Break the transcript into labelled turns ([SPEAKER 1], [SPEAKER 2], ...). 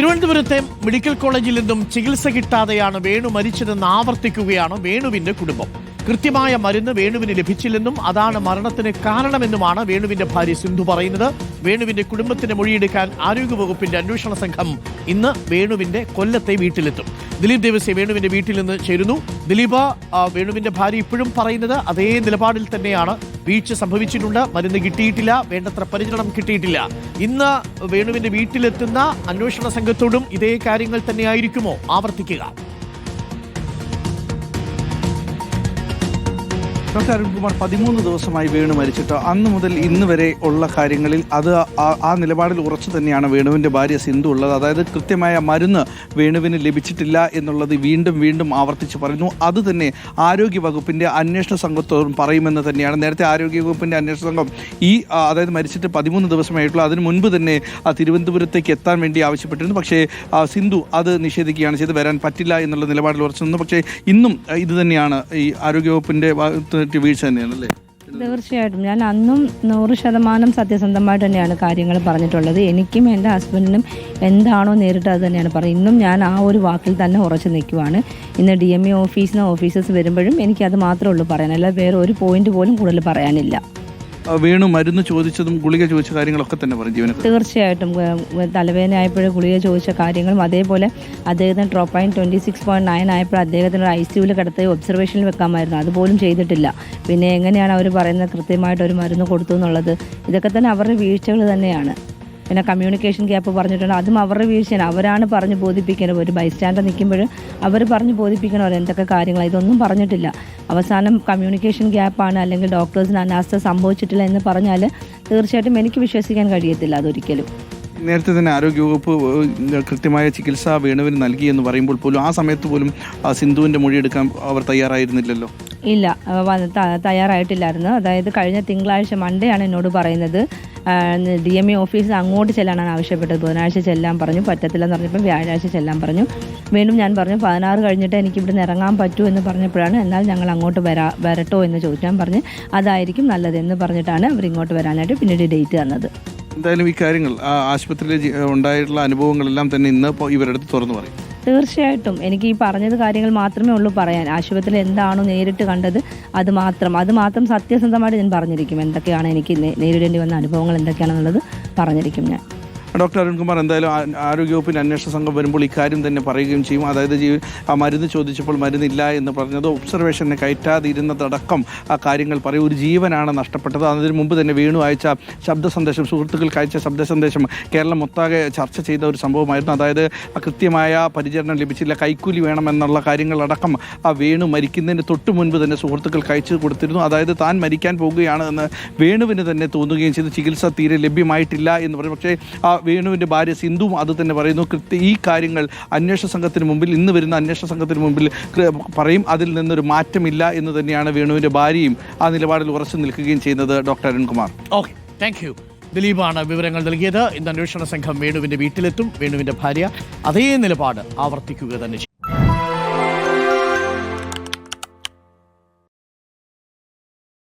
[SPEAKER 1] തിരുവനന്തപുരത്തെ മെഡിക്കൽ കോളേജിൽ നിന്നും ചികിത്സ കിട്ടാതെയാണ് വേണു മരിച്ചതെന്ന് ആവർത്തിക്കുകയാണ് വേണുവിന്റെ കുടുംബം. കൃത്യമായ മരുന്ന് വേണുവിന് ലഭിച്ചില്ലെന്നും അതാണ് മരണത്തിന് കാരണമെന്നുമാണ് വേണുവിന്റെ ഭാര്യ സിന്ധു പറയുന്നത്. വേണുവിന്റെ കുടുംബത്തിന്റെ മൊഴിയെടുക്കാൻ ആരോഗ്യവകുപ്പിന്റെ അന്വേഷണ സംഘം ഇന്ന് വേണുവിന്റെ കൊല്ലത്തെ വീട്ടിലെത്തും. ദിലീപ് ദേവസ്യ വേണുവിന്റെ വീട്ടിൽ നിന്ന് ചേരുന്നു. ദിലീപ് വേണുവിന്റെ ഭാര്യ ഇപ്പോഴും പറയുന്നത് അതേ നിലപാടിൽ തന്നെയാണ്. വീഴ്ച സംഭവിച്ചിട്ടുണ്ട്. മരുന്ന് കിട്ടിയിട്ടില്ല. വേണ്ടത്ര പരിചരണം കിട്ടിയിട്ടില്ല. ഇന്ന് വേണുവിന്റെ വീട്ടിലെത്തുന്ന അന്വേഷണ സംഘത്തോടും ഇതേ കാര്യങ്ങൾ തന്നെയായിരിക്കുമോ? ആവർത്തിക്കുക.
[SPEAKER 2] ഡോക്ടർ അരുൺകുമാർ പതിമൂന്ന് ദിവസമായി വേണു മരിച്ചിട്ട് അന്ന് മുതൽ ഇന്ന് വരെ ഉള്ള കാര്യങ്ങളിൽ അത് ആ- നിലപാടിൽ ഉറച്ചു തന്നെയാണ് വേണുവിന്റെ ഭാര്യ സിന്ധു ഉള്ളത്. അതായത് കൃത്യമായ മരുന്ന് വേണുവിന് ലഭിച്ചിട്ടില്ല എന്നുള്ളത് വീണ്ടും വീണ്ടും ആവർത്തിച്ച് പറയുന്നു അത് തന്നെ ആരോഗ്യ വകുപ്പിന്റെ അന്വേഷണ സംഘത്തോടും പറയുമെന്ന് തന്നെയാണ്. നേരത്തെ ആരോഗ്യ വകുപ്പിന്റെ അന്വേഷണ സംഘം ഈ അതായത് മരിച്ചിട്ട് പതിമൂന്ന് ദിവസമായിട്ടുള്ള അതിന് മുൻപ് തന്നെ തിരുവനന്തപുരത്തേക്ക് എത്താൻ വേണ്ടി ആവശ്യപ്പെട്ടിരുന്നു. പക്ഷേ സിന്ധു അത് നിഷേധിക്കുകയാണ് ചെയ്ത് വരാൻ പറ്റില്ല എന്നുള്ള നിലപാടിൽ ഉറച്ചു നിന്നു. പക്ഷേ ഇന്നും ഇത് തന്നെയാണ് ഈ ആരോഗ്യവകുപ്പിന്റെ ഭാഗത്ത് വീഴ്ച തന്നെയാണ് അല്ലേ?
[SPEAKER 3] തീർച്ചയായിട്ടും. ഞാൻ അന്നും നൂറ് ശതമാനം സത്യസന്ധമായിട്ട് തന്നെയാണ് കാര്യങ്ങൾ പറഞ്ഞിട്ടുള്ളത്. എനിക്കും എന്റെ ഹസ്ബൻഡിനും എന്താണോ നേരിട്ട് അത് തന്നെയാണ് പറയുന്നത്. ഇന്നും ഞാൻ ആ ഒരു വാക്കിൽ തന്നെ ഉറച്ചു നിൽക്കുവാണ്. ഇന്ന് ഡി എം എ ഓഫീസിന് ഓഫീസേഴ്സ് വരുമ്പോഴും എനിക്കത് മാത്രമേ ഉള്ളൂ പറയാനല്ല വേറെ ഒരു പോയിന്റ് പോലും കൂടുതൽ പറയാനില്ല.
[SPEAKER 2] വേണു മരുന്ന് ചോദിച്ചതും ഗുളിക ചോദിച്ച കാര്യങ്ങളൊക്കെ തന്നെ പറയും ജീവനക്കാർ.
[SPEAKER 3] തീർച്ചയായിട്ടും. തലവേദന ആയപ്പോഴും ഗുളിക ചോദിച്ച കാര്യങ്ങളും അതേപോലെ അദ്ദേഹത്തിന് troponin twenty six point nine ആയപ്പോൾ അദ്ദേഹത്തിന് ഐ സിയുവിൽ കിടത്തി ഒബ്സർവേഷനിൽ വെക്കാമായിരുന്നു. അതുപോലും ചെയ്തിട്ടില്ല. പിന്നെ എങ്ങനെയാണ് അവർ പറയുന്നത്? കൃത്യമായിട്ട് ഒരു മരുന്ന് കൊടുത്തു എന്നുള്ളത്. ഇതൊക്കെ തന്നെ അവരുടെ വീഴ്ചകൾ തന്നെയാണ്. പിന്നെ കമ്മ്യൂണിക്കേഷൻ ഗ്യാപ്പ് പറഞ്ഞിട്ടുണ്ട്. അതും അവരുടെ വീഴ്ചയാണ് അവരാണ് പറഞ്ഞ് ബോധിപ്പിക്കുന്നത് ഒരു ബൈസ്റ്റാൻഡർ നിൽക്കുമ്പോൾ അവർ പറഞ്ഞ് ബോധിപ്പിക്കണം എന്തൊക്കെ കാര്യങ്ങൾ ഇതൊന്നും പറഞ്ഞിട്ടില്ല. അവസാനം കമ്മ്യൂണിക്കേഷൻ ഗ്യാപ്പാണ് അല്ലെങ്കിൽ ഡോക്ടേഴ്സിന് അനാസ്ഥ സംഭവിച്ചിട്ടില്ല എന്ന് പറഞ്ഞാൽ തീർച്ചയായിട്ടും എനിക്ക് വിശ്വസിക്കാൻ കഴിയത്തില്ല അതൊരിക്കലും.
[SPEAKER 2] നേരത്തെ തന്നെ ആരോഗ്യവകുപ്പ് കൃത്യമായ ചികിത്സ വേണുവിന് നൽകി എന്ന് പറയുമ്പോൾ പോലും ആ സമയത്ത് പോലും ആ, സിന്ധുവിന്റെ മൊഴിയെടുക്കാൻ അവർ തയ്യാറായിരുന്നില്ലല്ലോ.
[SPEAKER 3] ഇല്ല. തയ്യാറായിട്ടില്ലായിരുന്നു. അതായത് കഴിഞ്ഞ തിങ്കളാഴ്ച മൺഡേ ആണ് എന്നോട് പറയുന്നത്. ഡി എം ഇ ഓഫീസ് അങ്ങോട്ട് ചെല്ലാനാണ് ആവശ്യപ്പെട്ടത്. ബുധനാഴ്ച ചെല്ലാൻ പറഞ്ഞു. പറ്റത്തില്ലെന്ന് പറഞ്ഞപ്പോൾ വ്യാഴാഴ്ച ചെല്ലാൻ പറഞ്ഞു. വീണ്ടും ഞാൻ പറഞ്ഞു പതിനാറ് കഴിഞ്ഞിട്ട് എനിക്ക് ഇവിടെ ഇറങ്ങാൻ പറ്റൂ എന്ന് പറഞ്ഞപ്പോഴാണ് എന്നാൽ ഞങ്ങൾ അങ്ങോട്ട് വരാ വരട്ടോ എന്ന് ചോദിക്കാൻ പറഞ്ഞ് അതായിരിക്കും നല്ലത് എന്ന് പറഞ്ഞിട്ടാണ് അവർ ഇങ്ങോട്ട് വരാനായിട്ട് പിന്നീട് ഡേറ്റ് തന്നത്.
[SPEAKER 2] എന്തായാലും ഈ കാര്യങ്ങൾ ആശുപത്രിയിൽ ഉണ്ടായിട്ടുള്ള അനുഭവങ്ങളെല്ലാം തന്നെ ഇന്ന് ഇപ്പോൾ ഇവരുടെ അടുത്ത് തുറന്നു പറയും.
[SPEAKER 3] തീർച്ചയായിട്ടും. എനിക്ക് ഈ പറഞ്ഞത് കാര്യങ്ങൾ മാത്രമേ ഉള്ളൂ പറയാൻ. ആശുപത്രിയിൽ എന്താണോ നേരിട്ട് കണ്ടത് അത് മാത്രം. അത് മാത്രം സത്യസന്ധമായിട്ട് ഞാൻ പറഞ്ഞിരിക്കും. എന്തൊക്കെയാണ് എനിക്ക് നേരിടേണ്ടി വന്ന അനുഭവങ്ങൾ എന്തൊക്കെയാണെന്നുള്ളത് പറഞ്ഞിരിക്കും ഞാൻ.
[SPEAKER 2] ഡോക്ടർ അരുൺകുമാർ എന്തായാലും ആരോഗ്യവകുപ്പിന്റെ അന്വേഷണ സംഘം വരുമ്പോൾ ഇക്കാര്യം തന്നെ പറയുകയും ചെയ്യും. അതായത് ജീവി ആ മരുന്ന് ചോദിച്ചപ്പോൾ മരുന്നില്ല എന്ന് പറഞ്ഞത് ഒബ്സർവേഷനെ കയറ്റാതിരുന്നതടക്കം ആ കാര്യങ്ങൾ പറയും. ഒരു ജീവനാണ് നഷ്ടപ്പെട്ടത്. അതിന് മുമ്പ് തന്നെ വീണു അയച്ച ശബ്ദ സന്ദേശം സുഹൃത്തുക്കൾക്ക് അയച്ച ശബ്ദ സന്ദേശം കേരളം ഒത്താകെ ചർച്ച ചെയ്ത ഒരു സംഭവമായിരുന്നു. അതായത് കൃത്യമായ പരിചരണം ലഭിച്ചില്ല. കൈക്കൂലി വേണമെന്നുള്ള കാര്യങ്ങളടക്കം ആ വേണു മരിക്കുന്നതിന് തൊട്ട് മുൻപ് തന്നെ സുഹൃത്തുക്കൾക്ക് അയച്ചു കൊടുത്തിരുന്നു. അതായത് താൻ മരിക്കാൻ പോകുകയാണ് എന്ന് വേണുവിന് തന്നെ തോന്നുകയും ചെയ്തു. ചികിത്സ തീരെ ലഭ്യമായിട്ടില്ല എന്ന് പറയും. പക്ഷേ ആ വേണുവിന്റെ ഭാര്യ സിന്ധുവും അത് തന്നെ പറയുന്നു. കൃത്യ ഈ കാര്യങ്ങൾ അന്വേഷണ സംഘത്തിന് മുമ്പിൽ ഇന്ന് വരുന്ന അന്വേഷണ സംഘത്തിന് മുമ്പിൽ പറയും. അതിൽ നിന്നൊരു മാറ്റമില്ല എന്ന് തന്നെയാണ് വേണുവിന്റെ ഭാര്യയും ആ നിലപാടിൽ ഉറച്ചു നിൽക്കുകയും ചെയ്യുന്നത് doctor Arunkumar.
[SPEAKER 1] Okay thank you ദിലീപാണ് വിവരങ്ങൾ നൽകിയത്. ഇന്ന് അന്വേഷണ സംഘം വേണുവിന്റെ വീട്ടിലെത്തും. വേണുവിന്റെ ഭാര്യ അതേ നിലപാട് ആവർത്തിക്കുക തന്നെ